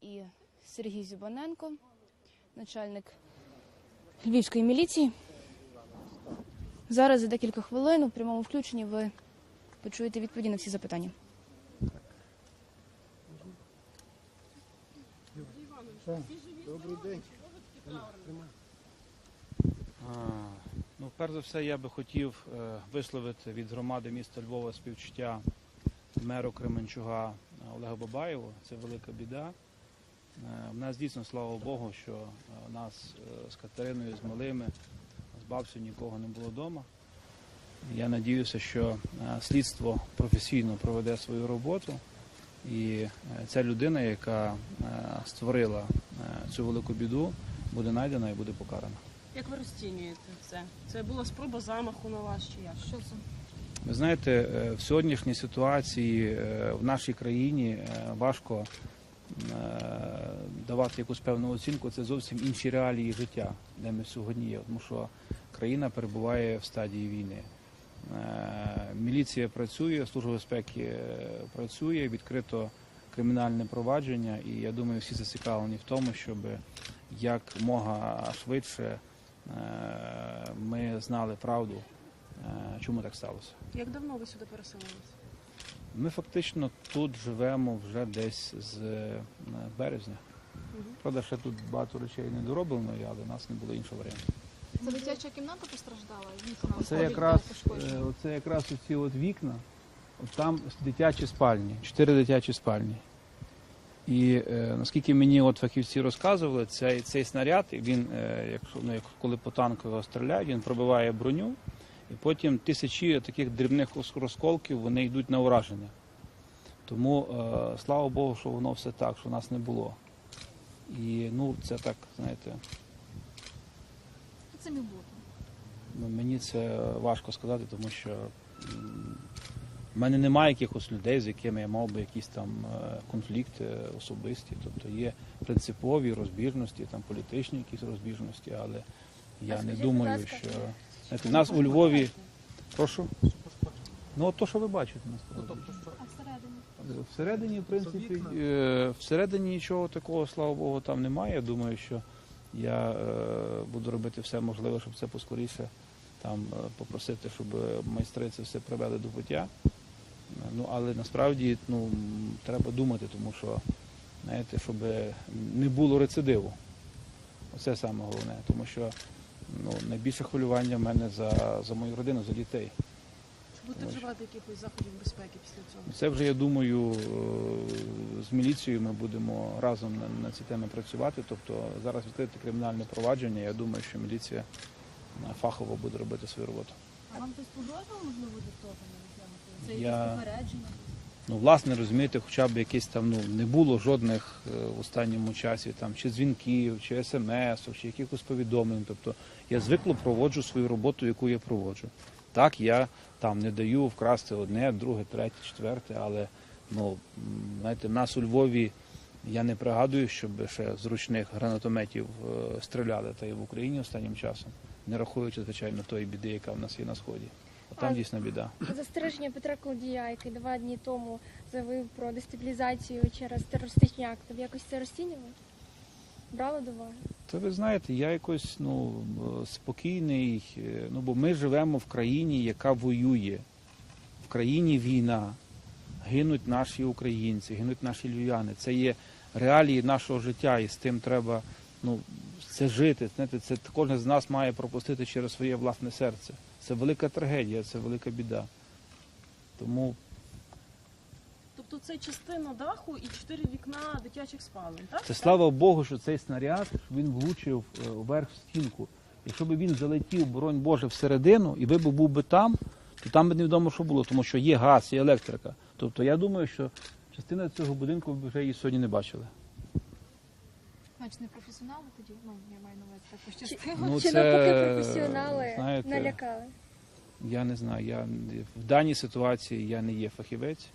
і Сергій Зюбаненко, начальник Львівської міліції. Зараз за декілька хвилин у прямому включенні ви почуєте відповіді на всі запитання. Добрий день. Ну, перш за все, я би хотів е, висловити від громади міста Львова співчуття меру Кременчуга Олегу Бабаєву. Це велика біда. Е, В нас дійсно, слава Богу, що е, у нас е, з Катериною, з малими, з бабцею нікого не було вдома. Я надіюся, що е, слідство професійно проведе свою роботу. І е, ця людина, яка е, створила е, цю велику біду, буде знайдена і буде покарана. Як ви розцінюєте це? Це була спроба замаху на вас чи як? Що це? Ви знаєте, е, в сьогоднішній ситуації е, в нашій країні е, важко е, давати якусь певну оцінку. Це зовсім інші реалії життя, де ми сьогодні є. Тому що країна перебуває в стадії війни. Е, Міліція працює, служба безпеки е, працює, відкрито кримінальне провадження, і я думаю, всі зацікавлені в тому, щоб якмога швидше е, ми знали правду, е, чому так сталося. Як давно ви сюди переселилися? Ми фактично тут живемо вже десь з е, березня. Правда, ще тут багато речей не дороблено, але в нас не було іншого варіанту. Це дитяча кімната постраждала? Вікна Це якраз, е, оце якраз оці от вікна, от там дитячі спальні, чотири дитячі спальні. І е, наскільки мені от фахівці розказували, цей, цей снаряд, він, е, якщо, ну, як, коли по танку його стріляють, він пробиває броню, і потім тисячі таких дрібних розколків вони йдуть на ураження. Тому е, слава Богу, що воно все так, що нас не було. І ну, це так, знаєте, Це міг бути. Ну, мені це важко сказати, тому що в мене немає якихось людей, з якими я мав би якісь там е, конфлікти особисті. Тобто є принципові розбіжності, там політичні якісь розбіжності, але я не думаю, що знаєте, нас у Львові. Прошу. Ну, от то, що ви бачите насправді. А всередині? Всередині, в принципі, е, всередині нічого такого, слава Богу, там немає. Я думаю, що я е, буду робити все можливе, щоб це поскоріше там е, попросити, щоб майстри це все привели до пуття. Е, Ну, але насправді ну, треба думати, тому що, знаєте, щоб не було рецидиву. Оце саме головне, тому що ну, найбільше хвилювання в мене за, за мою родину, за дітей. Чи будете вживати якихось заходів безпеки після цього? Це вже, я думаю, е, з міліцією ми будемо разом на, на ці теми працювати. Тобто зараз відкрите кримінальне провадження. Я думаю, що міліція е, фахово буде робити свою роботу. А вам хтось погрожував, можливо, до того Це Я- якесь попередження? Ну, власне, розумієте, хоча б якісь там ну не було жодних е, в останньому часі там чи дзвінків, чи смс, чи якихось повідомлень. Тобто я звикло проводжу свою роботу, яку я проводжу. Так, я там не даю вкрасти одне, друге, третє, четверте, але ну знаєте, нас у Львові я не пригадую, щоб ще з ручних гранатометів е, стріляли та й в Україні останнім часом, не рахуючи, звичайно, тої біди, яка в нас є на сході. А там А- дійсно біда. Застереження Петра Колодія, який два дні тому заявив про дестабілізацію через терористичні акти. Ви якось це розцінювали? Брали до уваги? Та ви знаєте, я якось ну спокійний. е, Ну бо ми живемо в країні, яка воює. В країні війна, гинуть наші українці, гинуть наші львів'яни. Це є реалії нашого життя, і з тим треба ну, це жити. Знаєте, це кожен з нас має пропустити через своє власне серце. Це велика трагедія, це велика біда. Тому Тобто це частина даху і чотири вікна дитячих спалень, так? Це слава Богу, що цей снаряд він влучив е, вверх в стінку. Якщо б він залетів, боронь Боже, всередину, і ви б був би там, то там би невідомо, що було, тому що є газ, є електрика. Тобто я думаю, що частина цього будинку ви вже її сьогодні не бачили. Значить, не професіонали тоді? Ну, я маю на увазі так пощастило. Ну, Чи навпаки професіонали знаєте, налякали? Я не знаю. Я в даній ситуації я не є фахівець.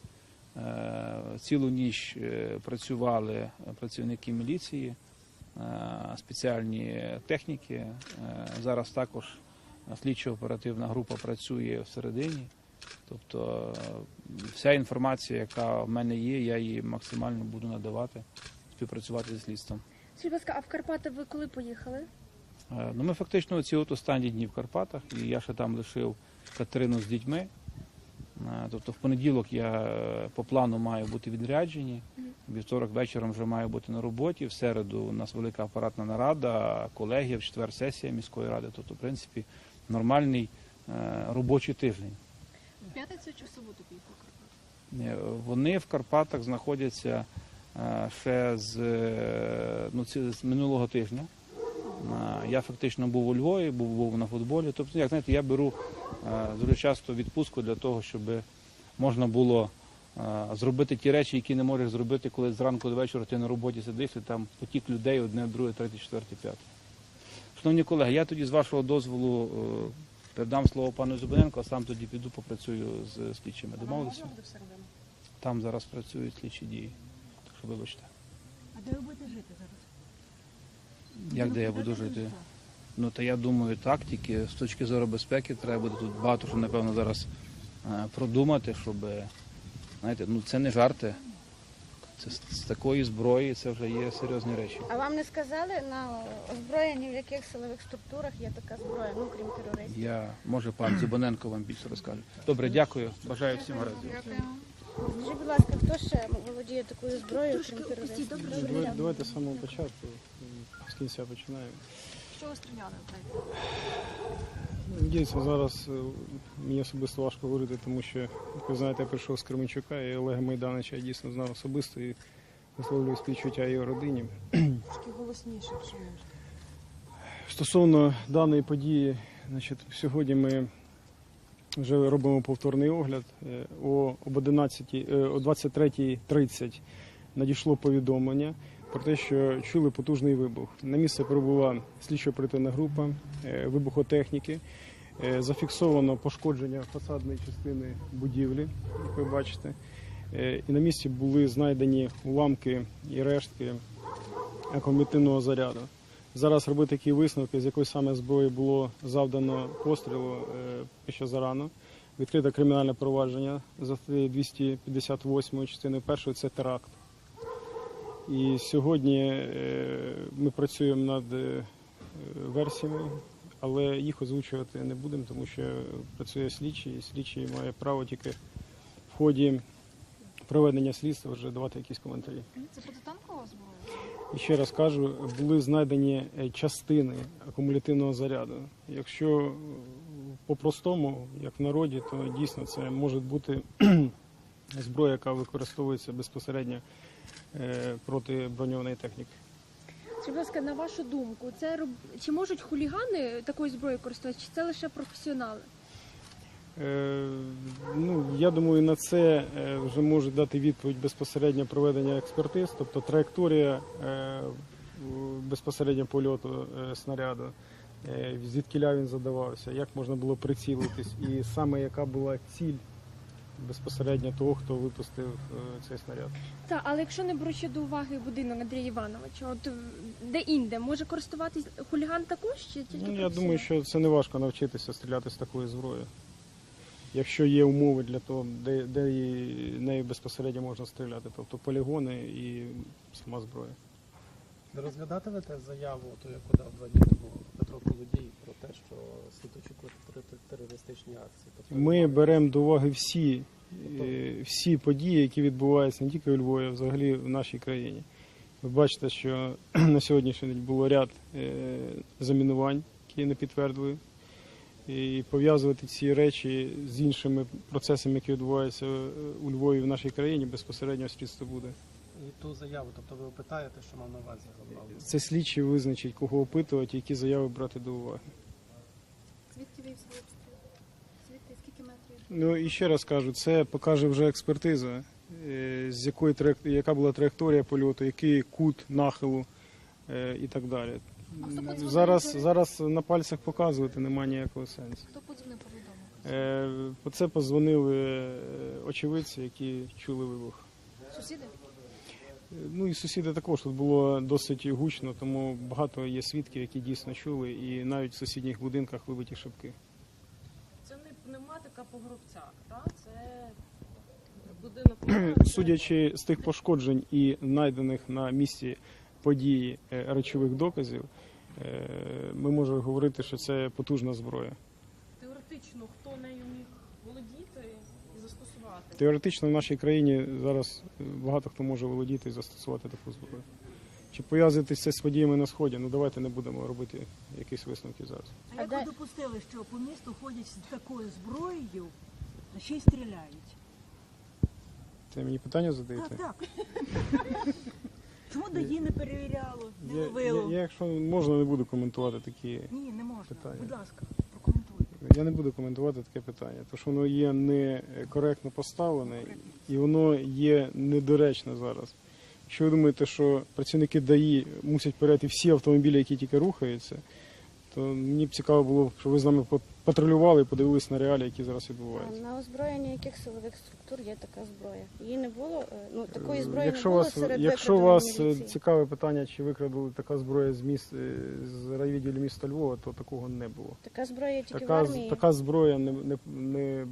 Е, Цілу ніч е, працювали працівники міліції, е, спеціальні техніки. Зараз також слідчо-оперативна група працює всередині. Тобто вся інформація, яка в мене є, я її максимально буду надавати співпрацювати зі слідством. Скажіть, будь ласка, а в Карпати ви коли поїхали? Е, Ну, ми фактично ці от останні дні в Карпатах, і я ще там лишив Катерину з дітьми. Е, Тобто в понеділок я е, по плану маю бути відряджені, вівторок вечором вже маю бути на роботі, в середу у нас велика апаратна нарада, колегія, в четвер сесія міської ради. Тобто, в принципі, нормальний робочий тиждень. В п'ятницю чи в суботу поїхав Карпат? Е, Вони в Карпатах знаходяться ще з, е, ну, ці- з минулого тижня. Е, Я фактично був у Львові, був, був на футболі. Тобто, як знаєте, я беру е, дуже часто відпустку для того, щоб можна було е, зробити ті речі, які не можеш зробити, коли зранку до вечора ти на роботі сидиш і там потік людей одне, друге, третє, четверте, п'яте. Шановні колеги, я тоді з вашого дозволу е, передам слово пану Зубиненко, а сам тоді піду попрацюю з слідчими. Домовилися? Там зараз працюють слідчі дії. Вибачте. А де ви будете жити зараз? Як де я буду жити? Ну та я думаю, так, тільки з точки зору безпеки треба буде тут багато що, напевно, зараз е, продумати, щоб, знаєте, ну це не жарти. Це з, з такої зброї це вже є серйозні речі. А вам не сказали на озброєнні, в яких силових структурах є така зброя, ну крім терористів? Я, може, пан Зубаненко вам більше розкаже. Добре, дякую. Бажаю всім гаразд. Скажіть, будь ласка, хто ще володіє такою зброєю, крім терористів? Давайте, давайте з самого початку, з кінця починаємо. Що ви стріляли? Дійсно, зараз е, мені особисто важко говорити, тому що, як ви знаєте, я прийшов з Кременчука, і Олега Майданича я дійсно знав особисто і висловлюю співчуття його родині. Трошки голосніше, якщо можна. Стосовно даної події, значить, сьогодні ми вже робимо повторний огляд. Е, О об 11, е, о 23.30 надійшло повідомлення про те, що чули потужний вибух. На місце прибула слідчо-оперативна група е, вибухотехніки. Зафіксовано пошкодження фасадної частини будівлі, як ви бачите. І на місці були знайдені уламки і рештки акумулятивного заряду. Зараз робити такі висновки, з якої саме зброї було завдано пострілу ще зарано. Відкрите кримінальне провадження за статтею 258 частиною першої це теракт. І сьогодні е, ми працюємо над е, версіями, але їх озвучувати не будемо, тому що працює слідчий, і слідчий має право тільки в ході проведення слідства вже давати якісь коментарі. Це протитанкова зброя? І ще раз кажу, були знайдені е, частини акумулятивного заряду. Якщо е, по-простому, як в народі, то дійсно це може бути зброя, яка використовується безпосередньо е, проти броньованої техніки. Скажіть, будь ласка, на вашу думку, це роб... чи можуть хулігани такою зброєю користуватися, чи це лише професіонали? Е, Ну, я думаю, на це е, вже може дати відповідь безпосередньо проведення експертиз, тобто траєкторія е, безпосередньо польоту снаряду, звідкіля він задавався, як можна було прицілитись, і саме яка була ціль безпосередньо того, хто випустив цей снаряд. Так, але якщо не брати до уваги будинок Андрія Івановича, от де інде може користуватись хуліган також чи тільки Ну, я думаю, що це не важко навчитися стріляти з такої зброї. Якщо є умови для того, де, де нею безпосередньо можна стріляти, тобто полігони і сама зброя. Не розглядатимете заяву, ту, яку дав два дні тому Петро Колодій, про те, що слід очікувати терористичні акції? Тобто Ми беремо до уваги всі, е, всі події, які відбуваються не тільки у Львові, а взагалі в нашій країні. Ви бачите, що на сьогоднішній день було ряд е, замінувань, які не підтвердили. І пов'язувати ці речі з іншими процесами, які відбуваються е, у Львові в нашій країні, безпосередньо слідство буде. І ту заяву, тобто ви опитаєте, що мав на увазі? Це слідчі визначить, кого опитувати, які заяви брати до уваги. Звідки обстріл? Звідки скільки метрів? Ну і ще раз кажу, це покаже вже експертиза, е, з якої яка була траєкторія польоту, який кут нахилу е, і так далі. Зараз, зараз на пальцях показувати немає ніякого сенсу. Хто подзвонив повідомив? Е, По це позвонили е, очевидці, які чули вибух. Сусіди? Е, Ну і сусіди також тут було досить гучно, тому багато є свідків, які дійсно чули, і навіть в сусідніх будинках вибиті шибки. Це не пневматика по гробцях, так? Це Будинок Судячи з тих пошкоджень і знайдених на місці події речових доказів, ми можемо говорити, що це потужна зброя. теоретично, хто нею міг володіти і застосувати? Теоретично в нашій країні зараз е, багато хто може володіти і застосувати таку зброю. Чи пов'язувати це з подіями на сході? Ну давайте не будемо робити якісь висновки зараз. А А як ви допустили, що по місту ходять з такою зброєю, та ще й стріляють? Це мені питання задаєте? Так, так. Чому ДАІ не перевіряло, не Я, ловило? я, я, якщо можна, не буду коментувати такі. Ні, не можна. Питання. Будь ласка, прокоментуйте. Я не буду коментувати таке питання, тому що воно є некоректно поставлене і воно є недоречне зараз. Якщо ви думаєте, що працівники ДАІ мусять перейти всі автомобілі, які тільки рухаються, то мені б цікаво було, щоб ви з нами патрулювали і подивилися на реалії, які зараз відбуваються. На озброєння яких силових структур є така зброя? Її не було, е, ну такої зброї Якщо не було вас, серед якщо вас е, міліції. цікаве питання, чи викрадали така зброя з міст е, з райвідділу міста Львова, то такого не було. Така зброя є тільки Така, з- армії, така зброя не, не, не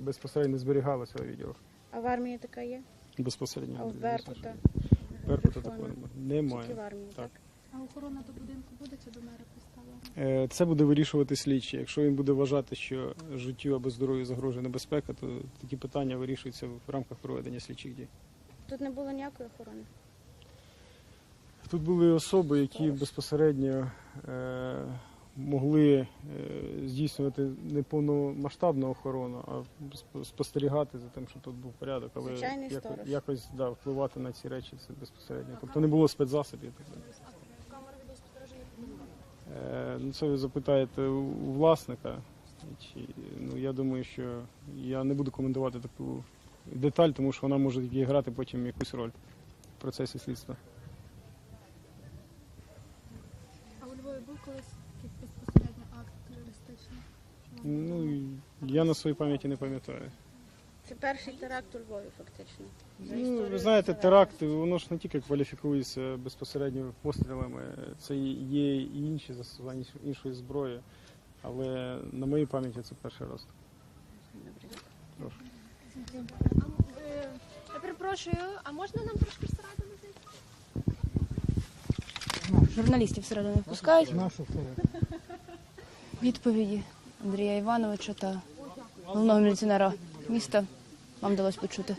безпосередньо не зберігалася в відділах. а в армії така є. Безпосередньо. А в Беркута? Беркута такого немає. Тільки в армії, Так. так. А охорона до будинку буде чи до мера? Е, Це буде вирішувати слідчий. Якщо він буде вважати, що життю або здоров'ю загрожує небезпека, то такі питання вирішуються в рамках проведення слідчих дій. Тут не було ніякої охорони. Тут були особи, які безпосередньо е, могли е, здійснювати не повномасштабну охорону, а спостерігати за тим, щоб тут був порядок, але Звичайний яко- сторож. якось да, впливати на ці речі це безпосередньо. Тобто не було спецзасобів. і Так далі. Ну, це ви запитаєте у власника. Чи, ну, я думаю, що я не буду коментувати таку деталь, тому що вона може грати потім якусь роль в процесі слідства. А у Львові був колись безпосередньо акт терористичний? Ну, я на своїй пам'яті не пам'ятаю. Це перший теракт у Львові, фактично. За Ну, ви знаєте, теракти, воно ж не тільки кваліфікується безпосередньо пострілами, це є і інші застосування іншої зброї. Але на моїй пам'яті це перший раз. Прошу. Е, Я перепрошую, а можна нам трошки всередину зайти? Журналістів всередину не впускають. Відповіді Андрія Івановича та головного міліціонера міста вам вдалося почути.